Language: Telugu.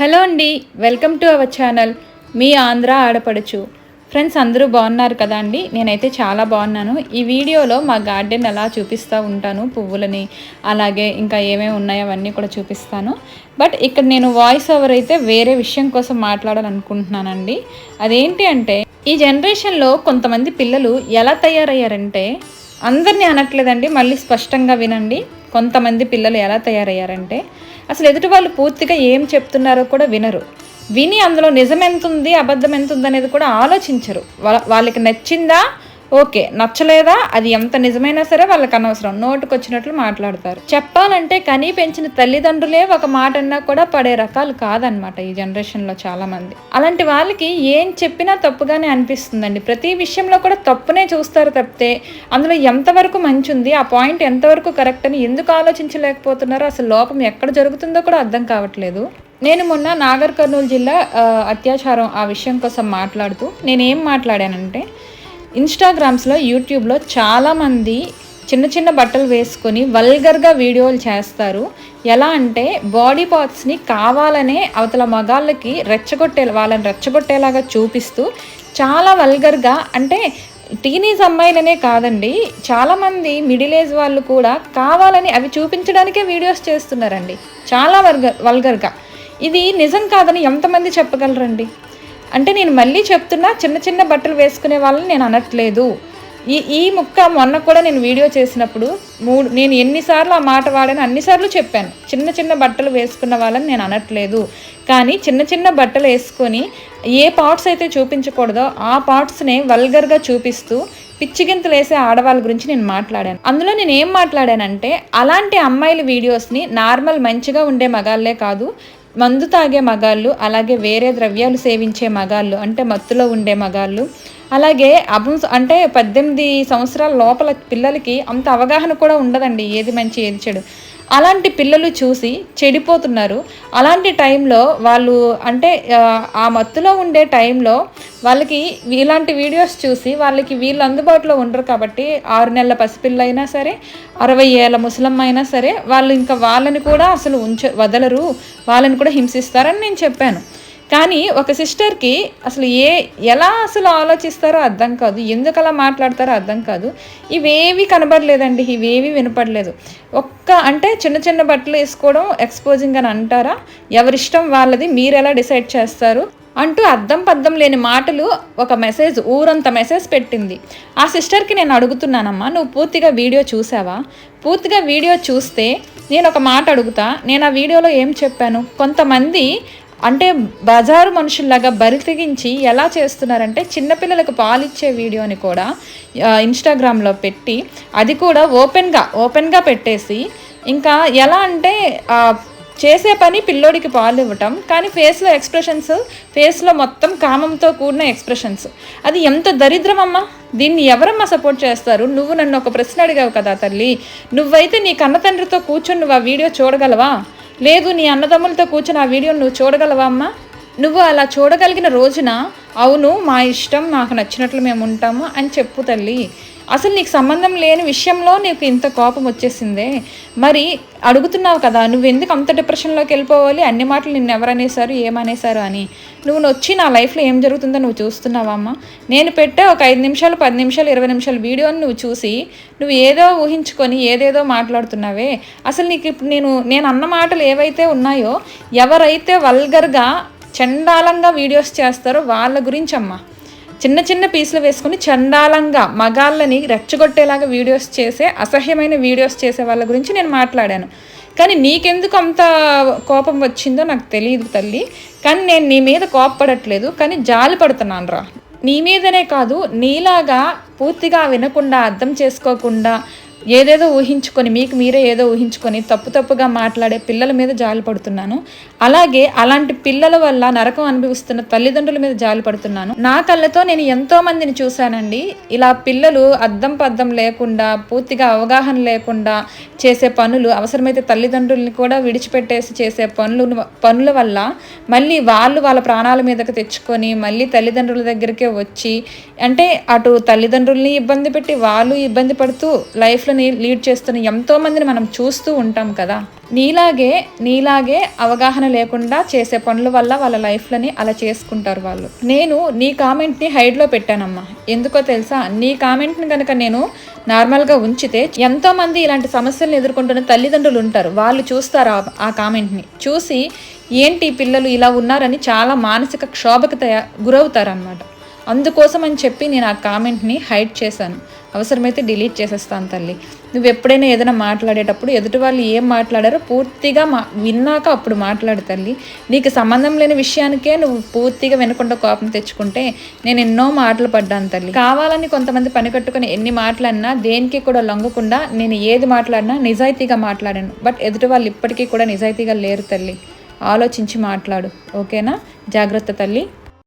హలో అండి వెల్కమ్ టు అవర్ ఛానల్. మీ ఆంధ్ర ఆడపడుచు. ఫ్రెండ్స్ అందరూ బాగున్నారు కదా అండి? నేనైతే చాలా బాగున్నాను. ఈ వీడియోలో మా గార్డెన్ ఎలా చూపిస్తూ ఉంటాను పువ్వులని అలాగే ఇంకా ఏమేమి ఉన్నాయో అవన్నీ కూడా చూపిస్తాను. బట్ ఇక్కడ నేను వాయిస్ ఓవర్ అయితే వేరే విషయం కోసం మాట్లాడాలనుకుంటున్నానండి. అదేంటి అంటే ఈ జనరేషన్లో కొంతమంది పిల్లలు ఎలా తయారయ్యారంటే అందరినీ అనట్లేదండి మళ్ళీ స్పష్టంగా వినండి. కొంతమంది పిల్లలు ఎలా తయారయ్యారంటే అసలు ఎదుటి వాళ్ళు పూర్తిగా ఏం చెప్తున్నారో కూడా వినరు. విని అందులో నిజం ఎంత ఉంది అబద్ధం ఎంత ఉంది అనేది కూడా ఆలోచించరు. వాళ్ళ వాళ్ళకి నచ్చిందా? ఓకే నచ్చలేదా? అది ఎంత నిజమైనా సరే వాళ్ళకి అనవసరం. నోటుకు వచ్చినట్లు మాట్లాడతారు. చెప్పాలంటే కనీ పెంచిన తల్లిదండ్రులే ఒక మాట అన్నా కూడా పడే రకాలు కాదనమాట ఈ జనరేషన్లో చాలా మంది అలాంటి వాళ్ళకి ఏం చెప్పినా తప్పుగానే అనిపిస్తుందండి. ప్రతి విషయంలో కూడా తప్పునే చూస్తారు తప్పితే అందులో ఎంతవరకు మంచి ఉంది ఆ పాయింట్ ఎంతవరకు కరెక్ట్ అని ఎందుకు ఆలోచించలేకపోతున్నారో అసలు లోపం ఎక్కడ జరుగుతుందో కూడా అర్థం కావట్లేదు. నేను మొన్న నాగర్ కర్నూలు జిల్లా అత్యాచారం ఆ విషయం కోసం మాట్లాడుతూ నేనేం మాట్లాడానంటే ఇన్స్టాగ్రామ్స్లో యూట్యూబ్లో చాలామంది చిన్న చిన్న బట్టలు వేసుకొని వల్గర్గా వీడియోలు చేస్తారు. ఎలా అంటే బాడీ పార్ట్స్ని కావాలనే అవతల మగాళ్ళకి రెచ్చగొట్టే వాళ్ళని రెచ్చగొట్టేలాగా చూపిస్తూ చాలా వల్గర్గా అంటే టీనేజ్ అమ్మాయిలనే కాదండి చాలామంది మిడిల్ ఏజ్ వాళ్ళు కూడా కావాలని అవి చూపించడానికే వీడియోస్ చేస్తున్నారండి. చాలా వర్గ వల్గర్గా. ఇది నిజం కాదని ఎంతమంది చెప్పగలరండి? అంటే నేను మళ్ళీ చెప్తున్నా చిన్న చిన్న బట్టలు వేసుకునే వాళ్ళని నేను అనట్లేదు. ఈ ఈ ముక్క మొన్న కూడా నేను వీడియో చేసినప్పుడు మూడు నేను ఎన్నిసార్లు ఆ మాట వాడాను అన్నిసార్లు చెప్పాను. చిన్న చిన్న బట్టలు వేసుకున్న వాళ్ళని నేను అనట్లేదు. కానీ చిన్న చిన్న బట్టలు వేసుకొని ఏ పార్ట్స్ అయితే చూపించకూడదో ఆ పార్ట్స్నే వల్గర్గా చూపిస్తూ పిచ్చిగింతలు వేసే ఆడవాళ్ళ గురించి నేను మాట్లాడాను. అందులో నేను ఏం మాట్లాడానంటే అలాంటి అమ్మాయిల వీడియోస్ని నార్మల్ మంచిగా ఉండే మగాళ్ళే కాదు మందు తాగే మగాళ్ళు అలాగే వేరే ద్రవ్యాలు సేవించే మగాళ్ళు అంటే మత్తులో ఉండే మగాళ్ళు అలాగే అభం అంటే పద్దెనిమిది సంవత్సరాల లోపల పిల్లలకి అంత అవగాహన కూడా ఉండదండి ఏది మంచి ఏది చెడు. అలాంటి పిల్లలు చూసి చెడిపోతున్నారు. అలాంటి టైంలో వాళ్ళు అంటే ఆ, మత్తులో ఉండే టైంలో వాళ్ళకి ఇలాంటి వీడియోస్ చూసి వాళ్ళకి వీళ్ళు అందుబాటులో ఉండరు కాబట్టి ఆరు నెలల పసిపిల్ల అయినా సరే అరవై ఏళ్ళ ముసలమ్మ అయినా సరే వాళ్ళు ఇంకా వాళ్ళని కూడా అసలు ఉంచ వదలరు. వాళ్ళని కూడా హింసిస్తారని నేను చెప్పాను. కానీ ఒక సిస్టర్కి అసలు ఏ ఎలా అసలు ఆలోచిస్తారో అర్థం కాదు ఎందుకు అలా మాట్లాడతారో అర్థం కాదు. ఇవేవి కనబడలేదండి ఇవేవి వినపడలేదు. ఒక్క అంటే చిన్న చిన్న బట్టలు వేసుకోవడం ఎక్స్పోజింగ్ అని అంటారా? ఎవరిష్టం వాళ్ళది మీరు ఎలా డిసైడ్ చేస్తారు? అంటూ అర్థం పద్దం లేని మాటలు ఒక మెసేజ్ ఊరంత మెసేజ్ పెట్టింది. ఆ సిస్టర్కి నేను అడుగుతున్నానమ్మా నువ్వు పూర్తిగా వీడియో చూసావా? పూర్తిగా వీడియో చూస్తే నేను ఒక మాట అడుగుతా నేను ఆ వీడియోలో ఏం చెప్పాను? కొంతమంది అంటే బజారు మనుషుల్లాగా బరి తెగించి ఎలా చేస్తున్నారంటే చిన్నపిల్లలకు పాలిచ్చే వీడియోని కూడా ఇన్స్టాగ్రామ్లో పెట్టి అది కూడా ఓపెన్గా ఓపెన్గా పెట్టేసి ఇంకా ఎలా అంటే చేసే పని పిల్లోడికి పాలు ఇవ్వటం కానీ ఫేస్లో ఎక్స్ప్రెషన్స్ ఫేస్లో మొత్తం కామంతో కూడిన ఎక్స్ప్రెషన్స్. అది ఎంత దరిద్రమమ్మా దీన్ని ఎవరమ్మా సపోర్ట్ చేస్తారు? నువ్వు నన్ను ఒక ప్రశ్న అడిగావు కదా తల్లి. నువ్వైతే నీ కన్న తండ్రితో కూర్చొని నువ్వు ఆ వీడియో చూడగలవా? లేదు నీ అన్నదమ్ములతో కూర్చొని ఆ వీడియో నువ్వు చూడగలవా అమ్మా? నువ్వు అలా చూడగలిగిన రోజున అవును మా ఇష్టం నాకు నచ్చినట్లు మేము ఉంటాము అని చెప్పు తల్లి. అసలు నీకు సంబంధం లేని విషయంలో నీకు ఇంత కోపం వచ్చేసిందే? మరి అడుగుతున్నావు కదా నువ్వు ఎందుకు అంత డిప్రెషన్లోకి వెళ్ళిపోవాలి? అన్ని మాటలు నిన్ను ఎవరనేసారు ఏమనేసారు అని. నువ్వు వచ్చి నా లైఫ్లో ఏం జరుగుతుందో నువ్వు చూస్తున్నావా అమ్మ? నేను పెట్టే ఒక ఐదు నిమిషాలు పది నిమిషాలు ఇరవై నిమిషాలు వీడియోని నువ్వు చూసి నువ్వు ఏదో ఊహించుకొని ఏదేదో మాట్లాడుతున్నావే. అసలు నీకు ఇప్పుడు నేను నేను అన్న మాటలు ఏవైతే ఉన్నాయో ఎవరైతే వల్గర్గా చండాలంగా వీడియోస్ చేస్తారో వాళ్ళ గురించి అమ్మా. చిన్న చిన్న పీసులు వేసుకుని చండాలంగా మగాళ్ళని రెచ్చగొట్టేలాగా వీడియోస్ చేసే అసహ్యమైన వీడియోస్ చేసే వాళ్ళ గురించి నేను మాట్లాడాను. కానీ నీకెందుకు అంత కోపం వచ్చిందో నాకు తెలియదు తల్లి. కానీ నేను నీ మీద కోపపడట్లేదు కానీ జాలి పడుతున్నాను రా. నీ మీదనే కాదు నీలాగా పూర్తిగా వినకుండా అర్థం చేసుకోకుండా ఏదేదో ఊహించుకొని మీకు మీరే ఏదో ఊహించుకొని తప్పు తప్పుగా మాట్లాడే పిల్లల మీద జాలి పడుతున్నాను. అలాగే అలాంటి పిల్లల వల్ల నరకం అనుభవిస్తున్న తల్లిదండ్రుల మీద జాలి పడుతున్నాను. నా కళ్ళతో నేను ఎంతో మందిని చూశానండి. ఇలా పిల్లలు అద్దం పద్దం లేకుండా పూర్తిగా అవగాహన లేకుండా చేసే పనులు అవసరమైతే తల్లిదండ్రుల్ని కూడా విడిచిపెట్టేసి చేసే పనులు పనుల వల్ల మళ్ళీ వాళ్ళు వాళ్ళ ప్రాణాల మీదకి తెచ్చుకొని మళ్ళీ తల్లిదండ్రుల దగ్గరికే వచ్చి అంటే అటు తల్లిదండ్రుల్ని ఇబ్బంది పెట్టి వాళ్ళు ఇబ్బంది పడుతూ లైఫ్ లైఫ్లని లీడ్ చేస్తున్న ఎంతోమందిని మనం చూస్తూ ఉంటాం కదా. నీలాగే నీలాగే అవగాహన లేకుండా చేసే పనుల వల్ల వాళ్ళ లైఫ్లని అలా చేసుకుంటారు వాళ్ళు. నేను నీ కామెంట్ని హైడ్లో పెట్టానమ్మా. ఎందుకో తెలుసా? నీ కామెంట్ని కనుక నేను నార్మల్గా ఉంచితే ఎంతోమంది ఇలాంటి సమస్యలను ఎదుర్కొంటున్న తల్లిదండ్రులు ఉంటారు. వాళ్ళు చూస్తారు ఆ- ఆ కామెంట్ని. చూసి ఏంటి పిల్లలు ఇలా ఉన్నారని చాలా మానసిక క్షోభకు తయా గురవుతారనమాట అందుకోసం అని చెప్పి నేను ఆ కామెంట్ని హైడ్ చేశాను. అవసరమైతే డిలీట్ చేసేస్తాను తల్లి. నువ్వు ఎప్పుడైనా ఏదైనా మాట్లాడేటప్పుడు ఎదుటి వాళ్ళు ఏం మాట్లాడారో పూర్తిగా మా విన్నాక అప్పుడు మాట్లాడు తల్లి. నీకు సంబంధం లేని విషయానికే నువ్వు పూర్తిగా వినకుండా కోపం తెచ్చుకుంటే నేను ఎన్నో మాటలు పడ్డాను తల్లి. కావాలని కొంతమంది పని కట్టుకుని ఎన్ని మాట్లాడినా దేనికి కూడా లొంగకుండా నేను ఏది మాట్లాడినా నిజాయితీగా మాట్లాడాను. బట్ ఎదుటి వాళ్ళు ఇప్పటికీ కూడా నిజాయితీగా లేరు తల్లి. ఆలోచించి మాట్లాడు. ఓకేనా? జాగ్రత్త తల్లి.